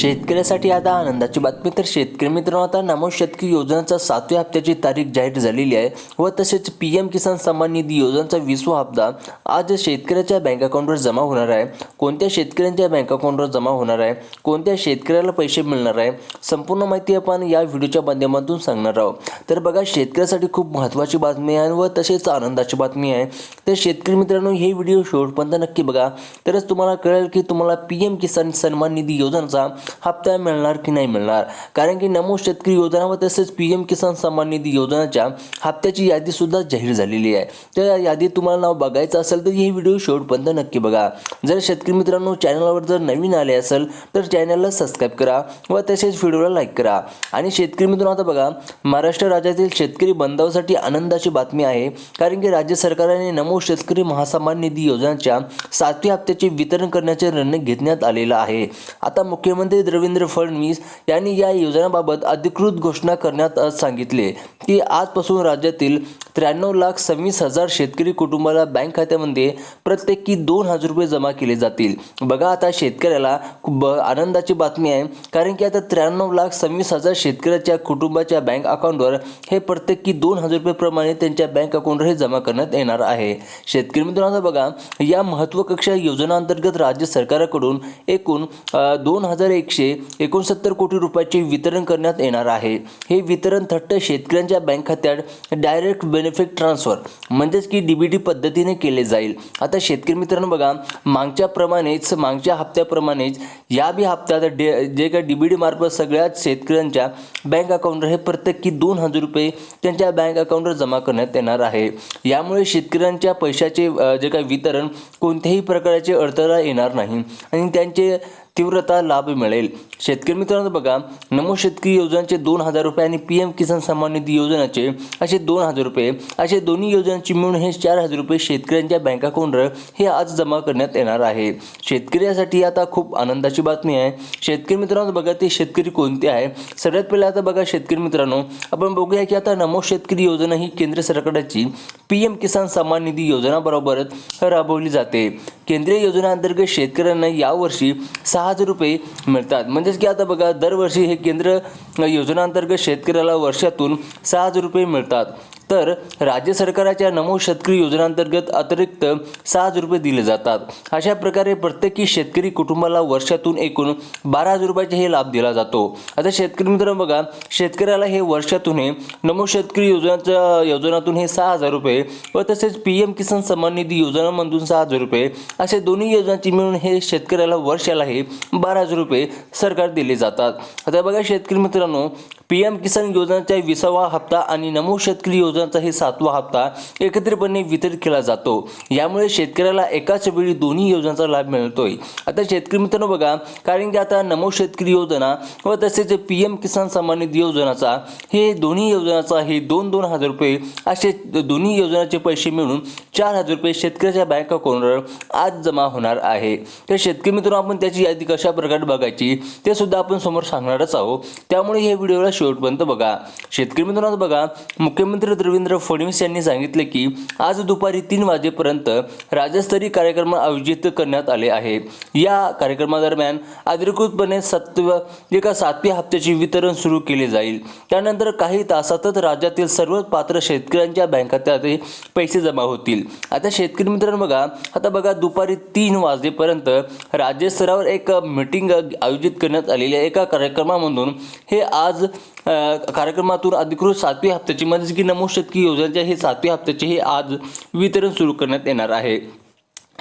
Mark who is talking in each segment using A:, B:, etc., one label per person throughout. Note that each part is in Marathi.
A: शेतकऱ्यासाठी आता आनंदाची बातमी. तर शेतकरी मित्रांनो आता नमो शेतकरी योजनेचा सातव्या हप्त्याची तारीख जाहीर झालेली आहे व तसेच पी एम किसान सन्मान निधी योजनेचा वीसवा हप्ता आज शेतकऱ्याच्या बँक अकाउंटवर जमा होणार आहे. कोणत्या शेतकऱ्यांच्या बँक अकाउंटवर जमा होणार आहे? कोणत्या शेतकऱ्याला पैसे मिळणार आहे? संपूर्ण माहिती आपण या व्हिडिओच्या माध्यमातून सांगणार आहोत. तर बघा शेतकऱ्यासाठी खूप महत्त्वाची बातमी आहे व तसेच आनंदाची बातमी आहे. तर शेतकरी मित्रांनो हे व्हिडिओ शेवटपर्यंत नक्की बघा. तरच तुम्हाला कळेल की तुम्हाला पी एम किसान सन्मान निधी योजनेचा हप्ता मिळणार की नाही मिळणार? कारण की नमो शेतकरी योजना व तसेच पी एम किसान सन्मान निधी योजनाच्या हप्त्याची यादी सुद्धा जाहीर झालेली आहे. तर या यादीत तुम्हाला नाव बघायचं असेल तर हे व्हिडिओ शेवटपर्यंत नक्की बघा. जर शेतकरी मित्रांनो चॅनलवर जर नवीन आले असेल तर चॅनलला सबस्क्राईब करा व तसेच व्हिडिओला लाईक करा. आणि शेतकरी मित्रांनो आता बघा महाराष्ट्र राज्यातील शेतकरी बांधवासाठी आनंदाची बातमी आहे. कारण की राज्य सरकारने नमो शेतकरी महासन्मान निधी योजनाच्या सातव्या हप्त्याचे वितरण करण्याचे निर्णय घेण्यात आलेला आहे. आता मुख्यमंत्री देवेंद्र फडणवीस यांनी या योजनेबाबत अधिकृत घोषणा करण्यात आज सांगितले की आजपासून राज्यातील त्र्याण्णव लाख सव्वीस हजार शेतकरी कुटुंबाला बँक खात्यामध्ये प्रत्येकी दोन हजार रुपये जमा केले जातील. बघा आता शेतकऱ्याला खूप आनंदाची बातमी आहे कारण की आता त्र्याण्णव लाख सव्वीस हजार शेतकऱ्याच्या कुटुंबाच्या बँक अकाउंटवर हे प्रत्येकी दोन हजार रुपयेप्रमाणे त्यांच्या बँक अकाउंटवर हे जमा करण्यात येणार आहे. शेतकरी मित्रांनो आता बघा या महत्वाकांक्षा योजनांतर्गत राज्य सरकारकडून एकूण दोन हजार एकशे एकोणसत्तर कोटी रुपयाचे वितरण करण्यात येणार आहे. हे वितरण थट्ट शेतकऱ्यांच्या बँक खात्यात डायरेक्ट बेनिफिट ट्रान्सफर म्हणजेच की डी बी टी पद्धतीने केले जाईल. आता शेतकरी मित्रांनो बघा मागच्या प्रमाणेच मागच्या हप्त्याप्रमाणेच या बी हप्त्यात डे जे काय डी बी डी मार्फत सगळ्याच शेतकऱ्यांच्या बँक अकाउंटवर हे प्रत्येकी दोन हजार रुपये त्यांच्या बँक अकाउंटवर जमा करण्यात येणार आहे. यामुळे शेतकऱ्यांच्या पैशाचे जे काही वितरण कोणत्याही प्रकारचे अडथळा येणार नाही. आणि त्यांचे तीव्रता लाभ मिळेल. शेतकरी मित्रांनो बघा नमो शेतकरी योजनेचे दोन हजार रुपये आणि पी एम किसान सन्मान निधी योजनाचे असे दोन हजार रुपये. असे दोन्ही योजनांची मिळून हे चार हजार रुपये शेतकऱ्यांच्या बँक अकाउंटवर हे आज जमा करण्यात येणार आहे. शेतकऱ्यासाठी आता खूप आनंदाची बातमी आहे. शेतकरी मित्रांनो बघा ते शेतकरी कोणते आहे? सगळ्यात पहिले आता बघा शेतकरी मित्रांनो आपण बघूया की आता नमो शेतकरी योजना ही केंद्र सरकारची पी एम किसान सन्मान निधी योजनाबरोबरच राबवली जाते. केंद्रीय योजनांतर्गत शेतकऱ्यांना यावर्षी सहा हजार रुपये मिळतात. म्हणजेच की आता बघा दरवर्षी हे केंद्र योजनांतर्गत शेतकऱ्याला वर्षातून सहा हजार रुपये मिळतात. तर राज्य सरकारच्या नमो शेतकरी योजनांतर्गत अतिरिक्त सहा हजार रुपये दिले जातात. अशा प्रकारे प्रत्येकी शेतकरी कुटुंबाला वर्षातून एकूण बारा हजार रुपयाचे हे लाभ दिला जातो. आता शेतकरी मित्रांनो बघा शेतकऱ्याला हे वर्षातून हे नमो शेतकरी योजनाच्या योजनातून हे सहा हजार रुपये व तसेच पी एम किसान सन्मान निधी योजनामधून सहा हजार रुपये असे दोन्ही योजनांची मिळून हे शेतकऱ्याला वर्षाला हे बारा हजार रुपये सरकार दिले जातात. आता बघा शेतकरी मित्रांनो पी एम किसान योजनेचा विसावा हप्ता आणि नमो शेतकरी योजनेचाही सातवा हप्ता एकत्रितपणे वितरित केला जातो. यामुळे शेतकऱ्याला एकाच वेळी दोन्ही योजनांचा लाभ मिळतोय. आता शेतकरी मित्रांनो बघा कारण की आता नमो शेतकरी योजना व तसेच पी एम किसान सन्मान निधी योजनाचा हे दोन्ही योजनाचा हे दोन दोन हजार रुपये असे दोन्ही योजनाचे पैसे मिळून चार हजार रुपये शेतकऱ्याच्या बँक अकाउंटवर आज जमा होणार आहे. तर शेतकरी मित्रांनो आपण त्याची यादी कशा प्रकारे बघायची ते सुद्धा आपण समोर सांगणारच आहोत. त्यामुळे हे व्हिडिओला शेवटपर्यंत बघा. शेतकरी मित्रांनो बघा मुख्यमंत्री देवेंद्र फडणवीस यांनी सांगितले की आज दुपारी तीन वाजेपर्यंत राज्यस्तरीय कार्यक्रम आयोजित करण्यात आले आहे. या कार्यक्रमादरम्यान अधिकृतपणे सत्व एका सातव्या हप्त्याचे वितरण सुरू केले जाईल. त्यानंतर काही तासातच राज्यातील सर्व पात्र शेतकऱ्यांच्या बँक खात्यात हे पैसे जमा होतील. आता शेतकरी मित्रांनो बघा आता बघा दुपारी तीन वाजेपर्यंत राज्यस्तरावर एक मीटिंग आयोजित करण्यात आलेली आहे. एका कार्यक्रमामधून हे आज कार्यक्रमातून अधिकृत सातव्या हप्त्याची म्हणजे की नमो शेतकरी योजनेच्या हे सातव्या हप्त्याचे हे आज वितरण सुरू करण्यात येणार आहे.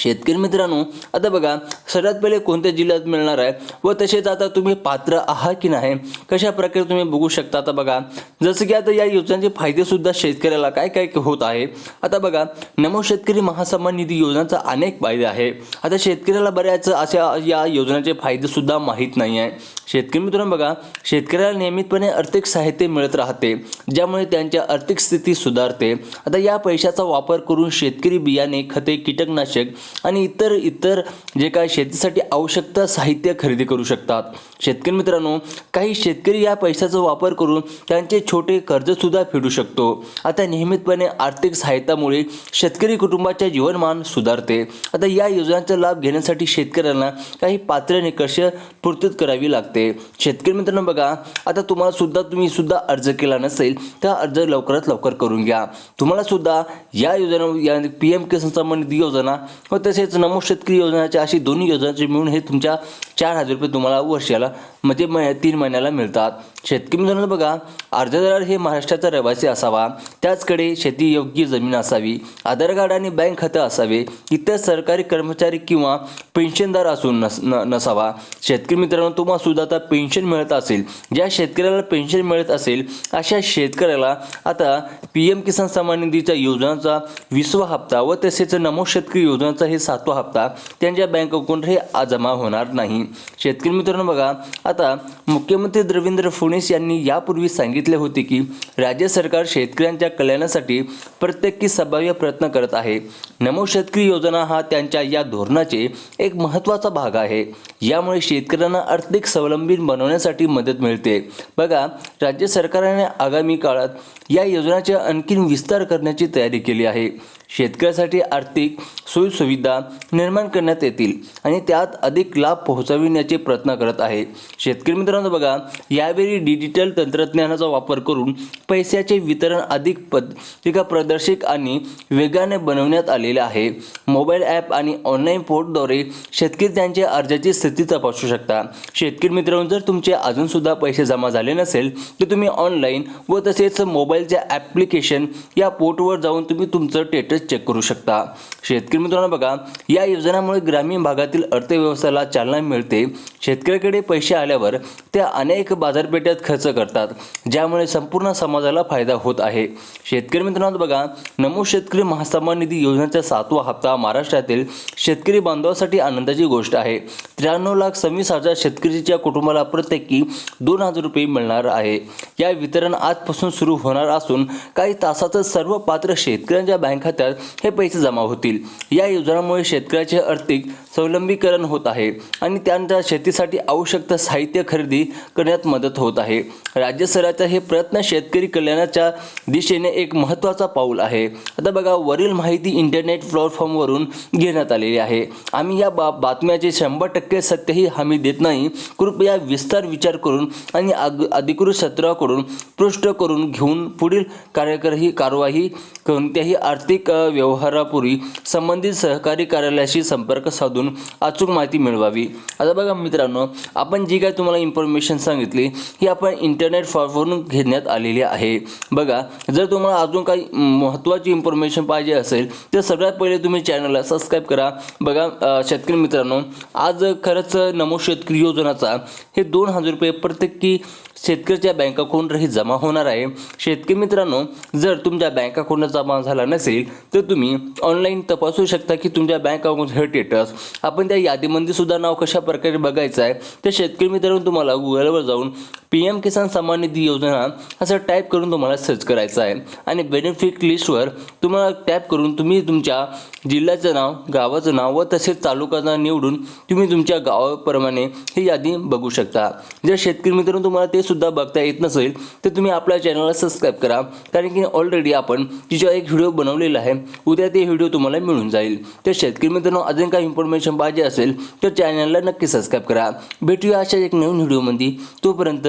A: शेतकरी मित्रांनो आता बघा सर्वात पहिले कोणत्या जिल्ह्यात मिळणार आहे व तसेच आता तुम्ही पात्र आहात की नाही कशा प्रकारे तुम्ही बघू शकता? आता बघा जसं की आता या योजनेचे फायदेसुद्धा शेतकऱ्याला काय काय होत आहे? आता बघा नमो शेतकरी महासन्मान निधी योजनेचा अनेक फायदे आहे. आता शेतकऱ्याला बऱ्याच अशा या योजनेचे फायदेसुद्धा माहीत नाही आहे. शेतकरी मित्रांनो बघा शेतकऱ्याला नियमितपणे आर्थिक साहित्य मिळत राहते ज्यामुळे त्यांच्या आर्थिक स्थिती सुधारते. आता या पैशाचा वापर करून शेतकरी बियाणे खते कीटकनाशक आणि इतर इतर जे काय शेतीसाठी आवश्यकता साहित्य खरेदी करू शकतात. शेतकरी मित्रांनो काही शेतकरी या पैशाचा वापर करून त्यांचे छोटे कर्जसुद्धा फेडू शकतो. आता नियमितपणे आर्थिक सहायतामुळे शेतकरी कुटुंबाचे जीवनमान सुधारते. आता या योजनांचा लाभ घेण्यासाठी शेतकऱ्यांना काही पात्र निकष पूर्तीत करावी लागते. शेतकरी मित्रांनो बघा आता तुम्हाला सुद्धा तुम्ही सुद्धा अर्ज केला नसेल तर अर्ज लवकरात लवकर करून घ्या. तुम्हाला सुद्धा या योजना या पी एम किसान सन्मान निधी योजना व तसेच नमो शेतकरी योजनाच्या अशी दोन्ही योजनांचे मिळून हे तुमच्या चार हजार रुपये तुम्हाला वर्षाला म्हणजे मह तीन महिन्याला मिळतात. शेतकरी मित्रांनो बघा अर्जदार हे महाराष्ट्राचा रहिवासी असावा. त्याचकडे शेती योग्य जमीन असावी. आधार कार्ड आणि बँक खातं असावे. इतर सरकारी कर्मचारी किंवा पेन्शनदार असून नस न नसावा. शेतकरी मित्रांनो तुम्हाला सुद्धा आता पेन्शन मिळत असेल. ज्या शेतकऱ्याला पेन्शन मिळत असेल अशा शेतकऱ्याला आता पी एम किसान सन्मान निधीच्या योजनाचा विसवा हप्ता व तसेच नमो शेतकरी योजनाचा हे सातवा हप्ता त्यांच्या बँक अकाउंट हे जमा होणार नाही. शेतकरी मित्रांनो बघा आता मुख्यमंत्री देवेंद्र फडणवीस यांनी यापूर्वी सांगितले होते की राज्य सरकार शेतकऱ्यांच्या कल्याणासाठी प्रत्येकी संभाव्य प्रयत्न करत आहे. नमो शेतकरी योजना हा त्यांच्या या धोरणाचे एक महत्त्वाचा भाग आहे. यामुळे शेतकऱ्यांना आर्थिक स्वावलंबी बनवण्यासाठी मदत मिळते. बघा राज्य सरकारने आगामी काळात या योजनाचे आणखीन विस्तार करण्याची तयारी केली आहे. शेतकऱ्यासाठी आर्थिक सोयीसुविधा निर्माण करण्यात येतील आणि त्यात अधिक लाभ पोहोचविण्याचे प्रयत्न करत आहे. शेतकरी मित्रांनो बघा यावेळी डिजिटल तंत्रज्ञानाचा वापर करून पैशाचे वितरण अधिक पत्रिका प्रदर्शिक आणि वेगाने बनवण्यात आलेले आहे. मोबाईल ॲप आणि ऑनलाईन पोर्टद्वारे शेतकरी त्यांच्या अर्जाची स्थिती तपासू शकता. शेतकरी मित्रांनो जर तुमचे अजूनसुद्धा पैसे जमा झाले नसेल तर तुम्ही ऑनलाईन व तसेच मोबाईलच्या ॲप्लिकेशन या पोर्टवर जाऊन तुम्ही तुमचं स्टेटस चेक करू शकता. शेतकरी मित्रांनो बघा या योजनामुळे ग्रामीण भागातील अर्थव्यवस्थेला चालना मिळते. शेतकऱ्याकडे पैसे आल्यावर त्या अनेक बाजारपेठेत खर्च करतात ज्यामुळे संपूर्ण समाजाला फायदा होत आहे. शेतकरी मित्रांनो बघा नमो शेतकरी महासन्मान निधी योजनेचा सातवा हप्ता महाराष्ट्रातील शेतकरी बांधवासाठी आनंदाची गोष्ट आहे. त्र्याण्णव लाख सव्वीस हजार शेतकरीच्या कुटुंबाला प्रत्येकी दोन हजार रुपये मिळणार आहे. या वितरण आजपासून सुरू होणार असून काही तासातच सर्व पात्र शेतकऱ्यांच्या बँक खात्यात हे पैसे जमा होतील. या योजनामुळे शेतकऱ्याचे आर्थिक स्वावलंबीकरण होत आहे आणि त्यांच्या शेतीसाठी आवश्यक साहित्य खरेदी करण्यात मदत होत आहे. राज्य सरकारचा हे प्रयत्न शेतकरी कल्याणाच्या दिशेने एक महत्त्वाचा पाऊल आहे. आता बघा वरील माहिती इंटरनेट प्लॅटफॉर्मवरून घेण्यात आलेली आहे. आम्ही या बा बातम्याचे शंभर टक्के सत्यही हमी देत नाही. कृपया विस्तार विचार करून आणि अग अधिकृत सत्राकडून पृष्ठ करून घेऊन पुढील कार्यकारी कारवाई कोणत्याही आर्थिक व्यवहारापूर्वी संबंधित सहकारी कार्यालयाशी संपर्क साधून अचूक माहिती मिळवावी. आता बघा मित्रांनो आपण जी काय तुम्हाला इन्फॉर्मेशन सांगितली ही आपण इंटरनेट फॉर्मवरून घेण्यात आलेली आहे. बघा जर तुम्हाला अजून काही महत्त्वाची इन्फॉर्मेशन पाहिजे असेल तर सगळ्यात पहिले तुम्ही चॅनलला सबस्क्राईब करा. बघा शेतकरी मित्रांनो आज खरंच नमो शेतकरी योजनाचा हे दोन हजार रुपये प्रत्येकी शेतकऱ्याच्या बँक अकाउंटवरही जमा होणार आहे. शेतकरी मित्रांनो जर तुमच्या बँक अकाउंट जमा झाला नसेल तर तुम्ही ऑनलाईन तपासू शकता की तुमच्या बँक अकाउंट हे स्टेटस आपण त्या यादीमध्ये सुद्धा नाव कशा प्रकारे बघायचं आहे तर शेतकरी मित्रांनो तुम्हाला गुगलवर जाऊन पी एम किसान सन्मान निधी योजना असं टाईप करून तुम्हाला सर्च करायचं आहे. आणि बेनिफिट लिस्टवर तुम्हाला टॅप करून तुम्ही तुमच्या जिल्ह्याचं नाव गावाचं नाव व तसेच तालुकाचं निवडून तुम्ही तुमच्या गावाप्रमाणे ही यादी बघू शकता. जर शेतकरी मित्रांनो तुम्हाला ते सुद्धा बघता येत नसेल तर तुम्ही आपल्या चॅनलला सबस्क्राईब करा. कारण की ऑलरेडी आपण तिच्यावर एक व्हिडिओ बनवलेला आहे. उद्या ते व्हिडिओ तुम्हाला मिळून जाईल. तर शेतकरी मित्रांनो अजून काही इन्फॉर्मेशन पाहिजे असेल तर चॅनलला नक्की सबस्क्राईब करा. भेटूया अशा एक नवीन व्हिडिओमध्ये तोपर्यंत